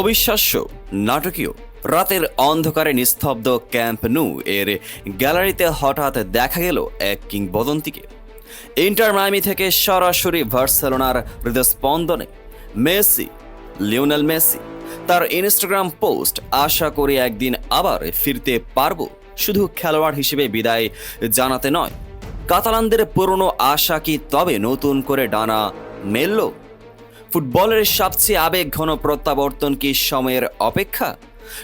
অবিশ্বাস্য নাটকীয়। রাতের অন্ধকারে নিস্তব্ধ ক্যাম্প নু এর গ্যালারিতে হঠাৎ দেখা গেল এক কিংবদন্তিকে। ইন্টার মায়ামি থেকে সরাসরি ভার্সেলোনার হৃদস্পন্দনে মেসি, লিওনেল মেসি। তার ইনস্টাগ্রাম পোস্ট, আশা করি একদিন আবার ফিরতে পারব। শুধু খেলোয়াড় হিসেবে বিদায় জানাতে নয়। কাতালানদের পুরনো আশা কি তবে নতুন করে ডানা মেলল? ফুটবলের সবচেয়ে আবেগ ঘন প্রত্যাবর্তন কি সময়ের অপেক্ষা?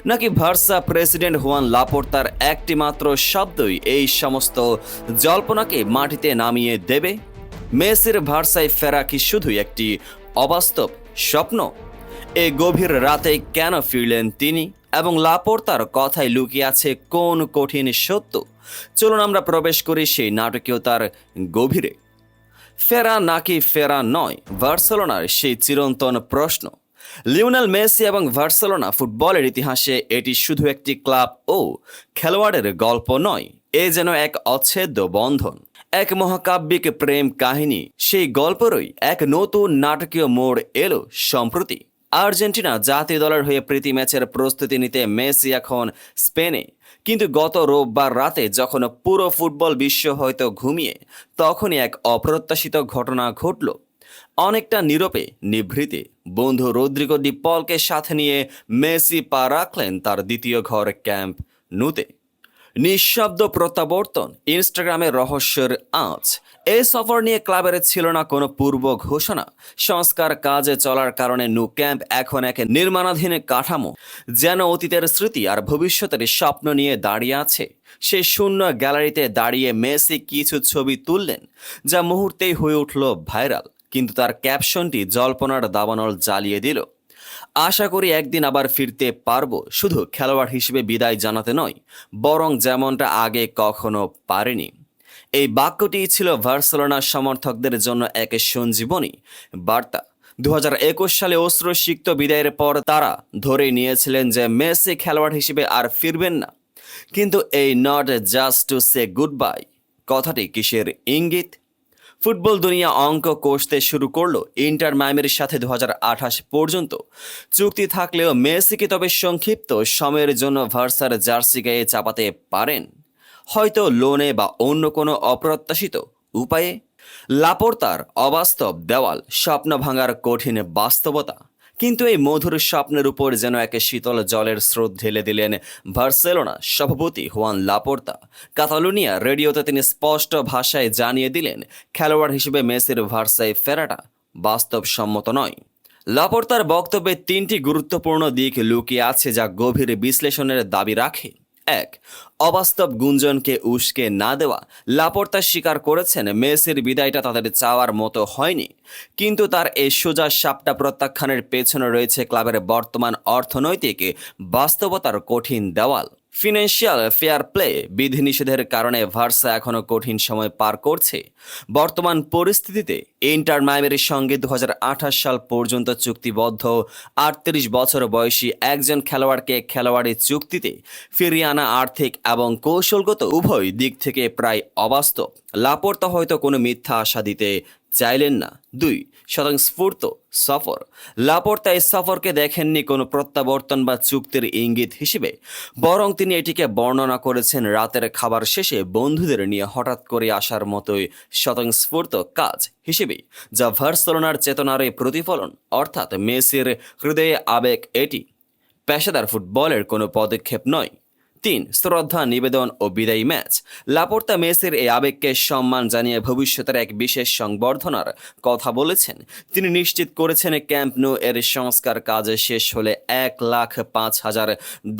নাকি ভার্সা প্রেসিডেন্ট হুয়ান লাপোর্তার একটি মাত্র শব্দই এই সমস্ত জল্পনাকে মাটিতে নামিয়ে দেবে? মেসির ভার্সায় ফেরা কি শুধুই একটি অবাস্তব স্বপ্ন? এই গভীর রাতে কেন ফিরলেন তিনি? এবং লাপোর্তার কথায় লুকিয়ে আছে কোন কঠিন সত্য? চলুন আমরা প্রবেশ করি সেই নাটকীয়তার গভীরে। ফেরা নাকি ফেরা নয়? বার্সেলোনার সেই চিরন্তন প্রশ্ন। লিওনেল মেসি এবং ভার্সেলোনা ফুটবলের ইতিহাসে এটি শুধু একটি ক্লাব ও খেলোয়াড়ের গল্প নয়, এ যেন এক অচ্ছেদ্য বন্ধন। এক মহাকাব্যিক প্রেম কাহিনী, সেই গল্পেরই এক নতুন নাটকীয় মোড় এলো সম্প্রতি। আর্জেন্টিনা জাতীয় দলের হয়ে প্রীতি ম্যাচের প্রস্তুতি নিতে মেসি এখন স্পেনে। কিন্তু গত রোববার রাতে যখন পুরো ফুটবল বিশ্ব হয়তো ঘুমিয়ে, তখনই এক অপ্রত্যাশিত ঘটনা ঘটল। অনেকটা নীরবে, নিভৃতে বন্ধু রদ্রিগো ডি পলকে সাথে নিয়ে মেসি পা রাখলেন তার দ্বিতীয় ঘর ক্যাম্প নুতে। নিঃশব্দ প্রত্যাবর্তন ইনস্টাগ্রামের রহস্যের আঁচ। এই সফর নিয়ে ক্লাবের ছিল না কোনো পূর্ব ঘোষণা। সংস্কার কাজে চলার কারণে নু ক্যাম্প এখন এক নির্মাণাধীন কাঠামো, যেন অতীতের স্মৃতি আর ভবিষ্যতের স্বপ্ন নিয়ে দাঁড়িয়ে আছে। সে শূন্য গ্যালারিতে দাঁড়িয়ে মেসি কিছু ছবি তুললেন, যা মুহূর্তেই হয়ে উঠল ভাইরাল, কিন্তু তার ক্যাপশনটি জল্পনার দাবানল জ্বালিয়ে দিল। আশা করি একদিন আবার ফিরতে পারব। শুধু খেলোয়াড় হিসেবে বিদায় জানাতে নয়, বরং যেমনটা আগে কখনো পারেনি। এই বাক্যটি ছিল ভার্সেলোনার সমর্থকদের জন্য এক সঞ্জীবনী বার্তা। দু হাজার একুশ সালে অশ্রুসিক্ত বিদায়ের পর তারা ধরে নিয়েছিলেন যে মেসি খেলোয়াড় হিসেবে আর ফিরবেন না। কিন্তু এই not just to say goodbye কথাটি কিসের ইঙ্গিত? ফুটবল দুনিয়া অঙ্ক কষতে শুরু করল ইন্টার মাইমের সাথে দু হাজার আঠাশ পর্যন্ত। চুক্তি থাকলেও মেসিকে তবে সংক্ষিপ্ত সময়ের জন্য ভার্সার জার্সি গায়ে চাপাতে পারেন। হয়তো লোনে বা অন্য কোনো অপ্রত্যাশিত উপায়ে। লাপোর্তার অবাস্তব দেওয়াল স্বপ্ন ভাঙার কঠিন বাস্তবতা। কিন্তু এই মধুর স্বপ্নের উপর যেন একে শীতল জলের স্রোত ঢেলে দিলেন ভার্সেলোনা সভাপতি হুয়ান লাপোর্তা। কাতালুনিয়া রেডিওতে তিনি স্পষ্ট ভাষায় জানিয়ে দিলেন, খেলোয়াড় হিসেবে মেসির ভার্সায় ফেরাটা বাস্তবসম্মত নয়। লাপোর্তার বক্তব্যে তিনটি গুরুত্বপূর্ণ দিক লুকিয়ে আছে যা গভীর বিশ্লেষণের দাবি রাখে। এক। অবাস্তব গুঞ্জনকে উস্কে না দেওয়া, লাপরতা স্বীকার করেছেন মেসির বিদায়টা তাদের চাওয়ার মতো হয়নি। কিন্তু তার এই সোজা সাপটা প্রত্যাখ্যানের পেছনে রয়েছে ক্লাবের বর্তমান অর্থনৈতিক বাস্তবতার কঠিন দেওয়াল। ফিনান্সিয়াল ফেয়ার প্লে বিধিনিষেধের কারণে ভার্সা এখনও কঠিন সময় পার করছে। বর্তমান পরিস্থিতিতে ইন্টার মাইমের সঙ্গে দু হাজার আঠাশ সাল পর্যন্ত চুক্তিবদ্ধ আটত্রিশ বছর বয়সী একজন খেলোয়াড়কে খেলোয়াড়ি চুক্তিতে ফিরিয়ে আনা আর্থিক এবং কৌশলগত উভয় দিক থেকে প্রায় অবাস্তব। লাপোর্তা হয়তো কোনো মিথ্যা আশা দিতে চাইলেন না। দুই স্বতঃস্ফূর্ত সফর। লাপোর্তা এই সফরকে দেখেননি কোনো প্রত্যাবর্তন বা চুক্তির ইঙ্গিত হিসেবে। বরং তিনি এটিকে বর্ণনা করেছেন রাতের খাবার শেষে বন্ধুদের নিয়ে হঠাৎ করে আসার মতোই স্বতঃস্ফূর্ত কাজ হিসেবে যা ভার্সেলোনার চেতনার প্রতিফলন, অর্থাৎ মেসির হৃদয়ে আবেগ এটি। পেশাদার ফুটবলের কোনো পদক্ষেপ নয়। তিন শ্রদ্ধা, নিবেদন ও বিদায়ী ম্যাচ। লাপোর্তা মেসির এই আবেগকে সম্মান জানিয়ে ভবিষ্যতের এক বিশেষ সংবর্ধনার কথা বলেছেন। তিনি নিশ্চিত করেছেন ক্যাম্প নো এর সংস্কার কাজ শেষ হলে এক লাখ পাঁচ হাজার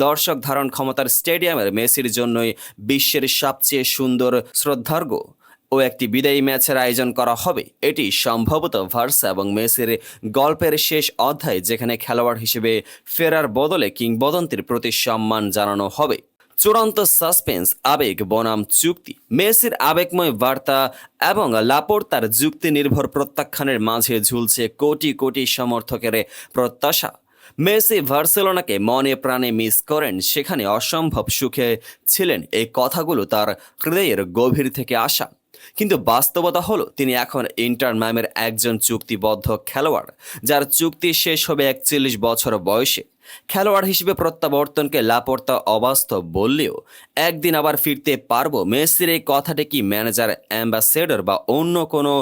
দর্শক ধারণ ক্ষমতার স্টেডিয়ামের মেসির জন্যই বিশ্বের সবচেয়ে সুন্দর শ্রদ্ধার্ঘ ও একটি বিদায়ী ম্যাচের আয়োজন করা হবে। এটি সম্ভবত ভার্সা এবং মেসির গল্পের শেষ অধ্যায়, যেখানে খেলোয়াড় হিসেবে ফেরার বদলে কিংবদন্তির প্রতি সম্মান জানানো হবে। চূড়ান্ত সাসপেন্স আবেগ, বনাম চুক্তি। মেসির আবেগময় বার্তা এবং লাপোর্তার যুক্তি নির্ভর প্রত্যাখ্যানের মাঝে ঝুলছে কোটি কোটি সমর্থকের প্রত্যাশা। মেসি ভার্সেলোনাকে মনে প্রাণে মিস করেন, সেখানে অসম্ভব সুখে ছিলেন এই কথাগুলো তার হৃদয়ের গভীর থেকে আসা। কিন্তু বাস্তবতা হলো তিনি এখন ইন্টার ম্যামের একজন চুক্তিবদ্ধ খেলোয়াড়, যার চুক্তি শেষ হবে একচল্লিশ বছর বয়সে। খেলোয়াড় হিসেবে প্রত্যাবর্তনকে লাপর্তা অবাস্তব বললেও, একদিন আবার ফিরতে পারব মেসির এই কথাটি কি ম্যানেজার, অ্যাম্বাসেডর বা অন্য কোনো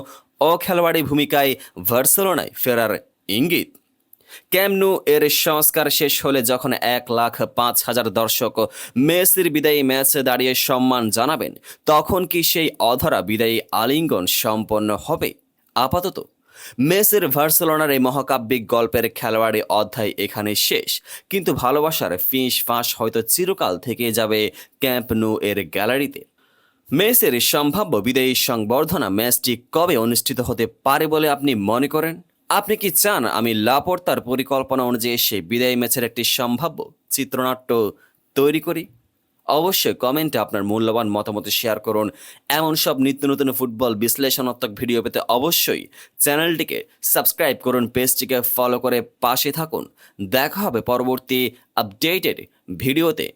অখেলোয়াড়ি ভূমিকায় ভার্সেলোনায় ফেরার ইঙ্গিত? ক্যামনু এর সংস্কার শেষ হলে যখন এক লাখ পাঁচ হাজার দর্শক মেসির বিদায়ী ম্যাচে দাঁড়িয়ে সম্মান জানাবেন, তখন কি সেই অধরা বিদায়ী আলিঙ্গন সম্পন্ন হবে? আপাতত, মেসির ভার্সেলোনার এই মহাকাব্যিক গল্পের খেলোয়াড়ি অধ্যায় এখানে শেষ, কিন্তু ভালোবাসার ফিঁস ফাঁস হয়তো চিরকাল থেকে যাবে ক্যাম্প নু এর গ্যালারিতে। মেসের সম্ভাব্য বিদায়ী সংবর্ধনা ম্যাচটি কবে অনুষ্ঠিত হতে পারে বলে আপনি মনে করেন? আপনি কি চান আমি লাপর্তার পরিকল্পনা অনুযায়ী সেই বিদায়ী ম্যাচের একটি সম্ভাব্য চিত্রনাট্য তৈরি করি? অবশ্যই কমেন্টে আপনার মূল্যবান মতামত শেয়ার করুন। এমন সব নিত্য নতুন ফুটবল বিশ্লেষণাত্মক ভিডিও পেতে অবশ্যই চ্যানেলটিকে সাবস্ক্রাইব করুন, পেজটিকে ফলো করে পাশে থাকুন। দেখা হবে পরবর্তী আপডেটেড ভিডিওতে।